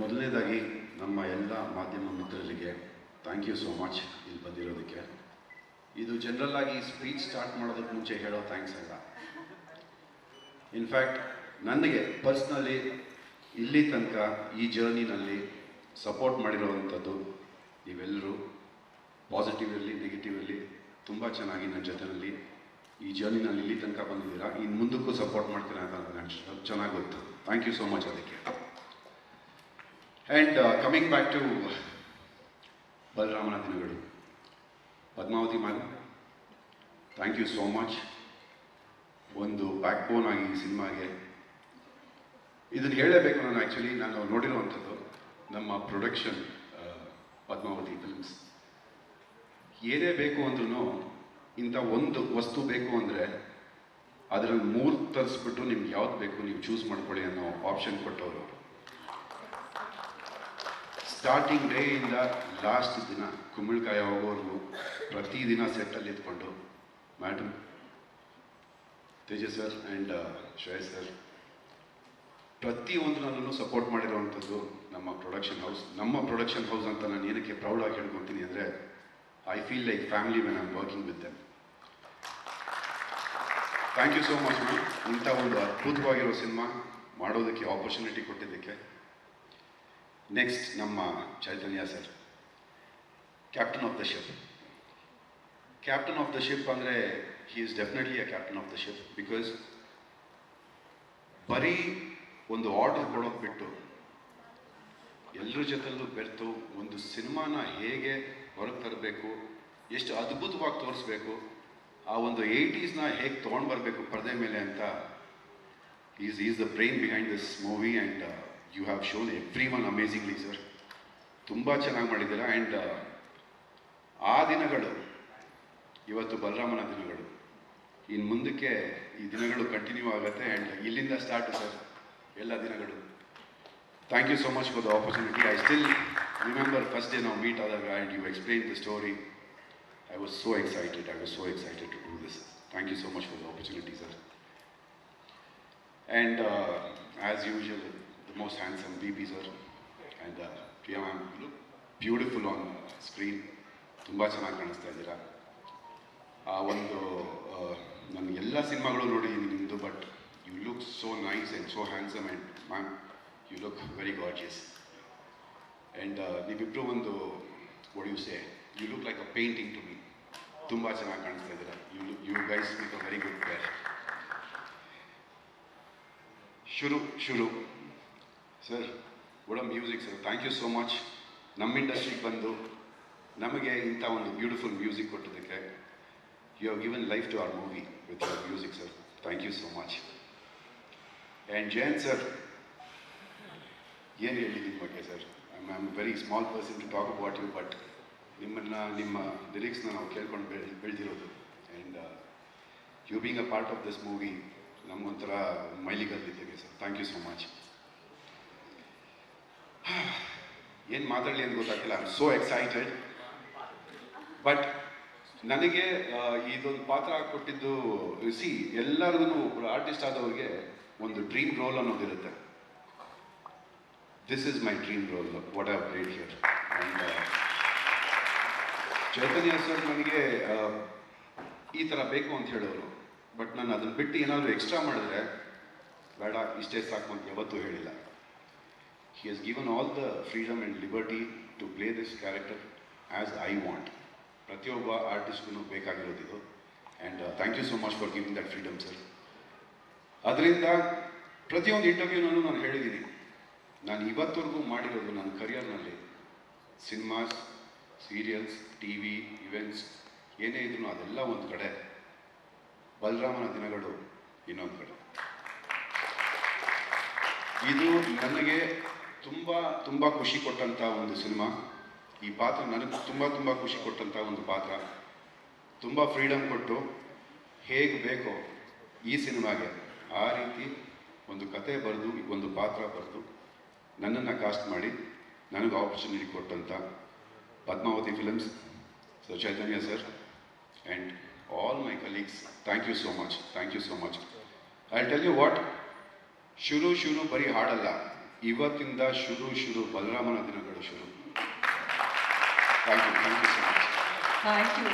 ಮೊದಲನೇದಾಗಿ ನಮ್ಮ ಎಲ್ಲ ಮಾಧ್ಯಮ ಮಿತ್ರರಿಗೆ ಥ್ಯಾಂಕ್ ಯು ಸೋ ಮಚ್ ಇಲ್ಲಿ ಬಂದಿರೋದಕ್ಕೆ. ಇದು ಜನರಲ್ ಆಗಿ ಸ್ಪೀಚ್ ಸ್ಟಾರ್ಟ್ ಮಾಡೋದಕ್ಕೆ ಮುಂಚೆ ಹೇಳೋ ಥ್ಯಾಂಕ್ಸ್ ಅಲ್ಲ. ಇನ್ಫ್ಯಾಕ್ಟ್ ನನಗೆ ಪರ್ಸ್ನಲಿ ಇಲ್ಲಿ ತನಕ ಈ ಜರ್ನಿನಲ್ಲಿ ಸಪೋರ್ಟ್ ಮಾಡಿರೋವಂಥದ್ದು ನೀವೆಲ್ಲರೂ ಪಾಸಿಟಿವ್ ಇರಲಿ ನೆಗೆಟಿವ್ ಇರಲಿ ತುಂಬ ಚೆನ್ನಾಗಿ ನನ್ನ ಜೊತೆಯಲ್ಲಿ ಈ ಜರ್ನಿನಲ್ಲಿ ಇಲ್ಲಿ ತನಕ ಬಂದಿದ್ದೀರಾ. ಇನ್ನು ಮುಂದಕ್ಕೂ ಸಪೋರ್ಟ್ ಮಾಡ್ತೀರಾ ಅಂತ ನನಗೆ ಚೆನ್ನಾಗಿ ಗೊತ್ತು. ಥ್ಯಾಂಕ್ ಯು ಸೋ ಮಚ್ ಅದಕ್ಕೆ. ಆ್ಯಂಡ್ ಕಮಿಂಗ್ ಬ್ಯಾಕ್ ಟು ಬಲರಾಮನ ದಿನಗಳು Padmavati ma'am thank you so much ಒಂದು ಬ್ಯಾಕ್ ಬೋನ್ ಆಗಿ ಸಿನಿಮಾಗೆ. ಇದನ್ನು ಹೇಳಲೇಬೇಕು ನಾನು ಆ್ಯಕ್ಚುಲಿ ನಾನು ನೋಡಿರುವಂಥದ್ದು ನಮ್ಮ ಪ್ರೊಡಕ್ಷನ್ ಪದ್ಮಾವತಿ ಫಿಲ್ಮ್ಸ್ ಏನೇ ಬೇಕು ಅಂದ್ರೂ ಇಂಥ ಒಂದು ವಸ್ತು ಬೇಕು ಅಂದರೆ ಅದರಲ್ಲಿ ಮೂರು ತರಿಸ್ಬಿಟ್ಟು ನಿಮ್ಗೆ ಯಾವ್ದು ಬೇಕು, ನೀವು ಚೂಸ್ ಮಾಡ್ಕೊಳ್ಳಿ ಅನ್ನೋ ಆಪ್ಷನ್ ಕೊಟ್ಟವರು. ಸ್ಟಾರ್ಟಿಂಗ್ ಡೇಯಿಂದ ಲಾಸ್ಟ್ ದಿನ ಕುಂಬಳಕಾಯಿ ಹೋಗೋವರೆಗೂ ಪ್ರತಿದಿನ ಸೆಟ್ಟಲ್ಲಿ ಇದ್ಕೊಂಡು madam Tejas sir and Shreya sir ಪ್ರತಿಯೊಂದರಲ್ಲೂ ಸಪೋರ್ಟ್ ಮಾಡಿರುವಂಥದ್ದು ನಮ್ಮ ಪ್ರೊಡಕ್ಷನ್ ಹೌಸ್ ನಮ್ಮ ಪ್ರೊಡಕ್ಷನ್ ಹೌಸ್ ಅಂತ ನಾನು ಏನಕ್ಕೆ ಪ್ರೌಡಾಗಿ ಹೇಳ್ಕೊತೀನಿ ಅಂದರೆ I feel like family when am working with them thank you so much ma'am ಇಂಥ ಒಂದು ಅದ್ಭುತವಾಗಿರೋ ಸಿನಿಮಾ ಮಾಡೋದಕ್ಕೆ ಆಪರ್ಚುನಿಟಿ ಕೊಟ್ಟಿದ್ದಕ್ಕೆ. ನೆಕ್ಸ್ಟ್ ನಮ್ಮ Chaitanya sir captain of the ship captain of the ship ಅಂದರೆ he is definitely a captain of the ship because ಬರೀ ಒಂದು order ಕೊಡೋದು ಬಿಟ್ಟು ಎಲ್ಲರ ಜೊತೆಲ್ಲೂ ಬೆರೆತು ಒಂದು ಸಿನಿಮಾನ ಹೇಗೆ ಹೊರಗೆ ತರಬೇಕು, ಎಷ್ಟು ಅದ್ಭುತವಾಗಿ ತೋರಿಸ್ಬೇಕು, ಆ ಒಂದು ಏಯ್ಟೀಸ್ನ ಹೇಗೆ ತೊಗೊಂಡು ಬರಬೇಕು ಪರದೆ ಮೇಲೆ ಅಂತ is is the brain behind this movie and you have shown every one amazingly sir ತುಂಬ ಚೆನ್ನಾಗಿ ಮಾಡಿದ್ದೀರ? ಆ್ಯಂಡ್ ಆ ದಿನಗಳು, ಇವತ್ತು ಬಲರಾಮನ ದಿನಗಳು. ಇನ್ನು ಮುಂದಕ್ಕೆ ಈ ದಿನಗಳು ಕಂಟಿನ್ಯೂ ಆಗುತ್ತೆ ಆ್ಯಂಡ್ ಇಲ್ಲಿಂದ ಸ್ಟಾರ್ಟ್ ಸರ್ ಎಲ್ಲ ದಿನಗಳು. Thank you so much for the opportunity I still remember first day ನಾವು ಮೀಟ್ ಆದಾಗ and you explain the story I was so excited I was so excited to do this thank you so much for the opportunity sir and as usual handsome most handsome B P and Priya ma'am look beautiful on screen ತುಂಬ ಚೆನ್ನಾಗಿ ಕಾಣಿಸ್ತಾ ಇದ್ದೀರಾ? ಆ, ಒಂದು ನಾನು ಎಲ್ಲ ಸಿನಿಮಾಗಳು ನೋಡಿದ್ದೀನಿ ನಿಮ್ಮದು but you look so nice and so handsome and ma'am you look very gorgeous and ನೀವಿಬ್ಬರು ಒಂದು ಒಡ್ you look like a painting to me ತುಂಬ ಚೆನ್ನಾಗಿ ಕಾಣಿಸ್ತಾ ಇದ್ದೀರಾ? You look you guys make a very good pair ಶುರು ಶುರು. Sir good music sir thank you so much ನಮ್ಮ ಇಂಡಸ್ಟ್ರಿಗೆ ಬಂದು ನಮಗೆ ಇಂಥ ಒಂದು ಬ್ಯೂಟಿಫುಲ್ ಮ್ಯೂಸಿಕ್ ಕೊಟ್ಟಿದ್ದಕ್ಕೆ you have given life to our movie with your music sir thank you so much and Jayant sir ಏನು ಹೇಳಿ ನಿಮ್ಮ ಬಗ್ಗೆ sir I am very small person to talk about you but ನಿಮ್ಮನ್ನು, ನಿಮ್ಮ ಲಿರಿಕ್ಸ್ನ ನಾವು ಕೇಳ್ಕೊಂಡು ಬೆಳೆ, ಬೆಳೆದಿರೋದು. And you being a part of this movie ನಮಗೊಂಥರ ಮೈಲಿಗಲ್ಲಿದ್ದೇವೆ sir thank you so much ಏನು ಮಾತಾಡಲಿ ಅಂತ ಗೊತ್ತಾಗ್ತಿಲ್ಲ. I am so excited but ನನಗೆ ಇದೊಂದು ಪಾತ್ರ ಕೊಟ್ಟಿದ್ದು ಸಿ ಎಲ್ಲರಿಗೂ ಒಬ್ಬರು ಆರ್ಟಿಸ್ಟ್ ಆದವ್ರಿಗೆ ಒಂದು dream role ಅನ್ನೋದಿರುತ್ತೆ this is my dream role what are played here and Chaitanya sir ನನಗೆ ಈ ಥರ ಬೇಕು ಅಂತ ಹೇಳೋರು. ಬಟ್ ನಾನು ಅದನ್ನು ಬಿಟ್ಟು ಏನಾದರೂ ಎಕ್ಸ್ಟ್ರಾ ಮಾಡಿದ್ರೆ, ಬೇಡ, ಇಷ್ಟೇ ಸಾಕು ಅಂತ ಯಾವತ್ತೂ ಹೇಳಿಲ್ಲ. He has given all the freedom and liberty to play this character as I want ಪ್ರತಿಯೊಬ್ಬ ಆರ್ಟಿಸ್ಟ್ಗೂ ಬೇಕಾಗಿರೋದಿದು and thank you so much for giving that freedom sir ಅದರಿಂದ ಪ್ರತಿಯೊಂದು ಇಂಟರ್ವ್ಯೂನಲ್ಲೂ ನಾನು ಹೇಳಿದ್ದೀನಿ. ನಾನು ಇವತ್ತವರೆಗೂ ಮಾಡಿರೋದು ನನ್ನ ಕರಿಯರ್ನಲ್ಲಿ cinemas serials T V events ಏನೇ ಇದ್ರೂ ಅದೆಲ್ಲ ಒಂದು ಕಡೆ. ಬಲರಾಮನ ದಿನಗಳು ಇನ್ನೊಂದು ಕಡೆ. ಇದು ನನಗೆ ತುಂಬ ತುಂಬ ಖುಷಿ ಕೊಟ್ಟಂಥ ಒಂದು ಸಿನಿಮಾ. ಈ ಪಾತ್ರ ನನಗೆ ತುಂಬ ತುಂಬ ಖುಷಿ ಕೊಟ್ಟಂಥ ಒಂದು ಪಾತ್ರ. ತುಂಬ ಫ್ರೀಡಮ್ ಕೊಟ್ಟು ಹೇಗೆ ಬೇಕೋ ಈ ಸಿನಿಮಾಗೆ ಆ ರೀತಿ ಒಂದು ಕತೆ ಬರೆದು, ಒಂದು ಪಾತ್ರ ಬರೆದು ನನ್ನನ್ನು ಕಾಸ್ಟ್ ಮಾಡಿ ನನಗೆ ಆಪರ್ಚುನಿಟಿ ಕೊಟ್ಟಂಥ Padmavati films sir Chaitanya sir and all my colleagues thank you so much thank you so much I tell you what ಶುರು ಶುರು ಬರೀ ಹಾಡಲ್ಲ. ಇವತ್ತಿಂದ ಶುರು ಶುರು ಬಲರಾಮನ ದಿನಗಳು ಶುರು. Thank you thank you so much thank you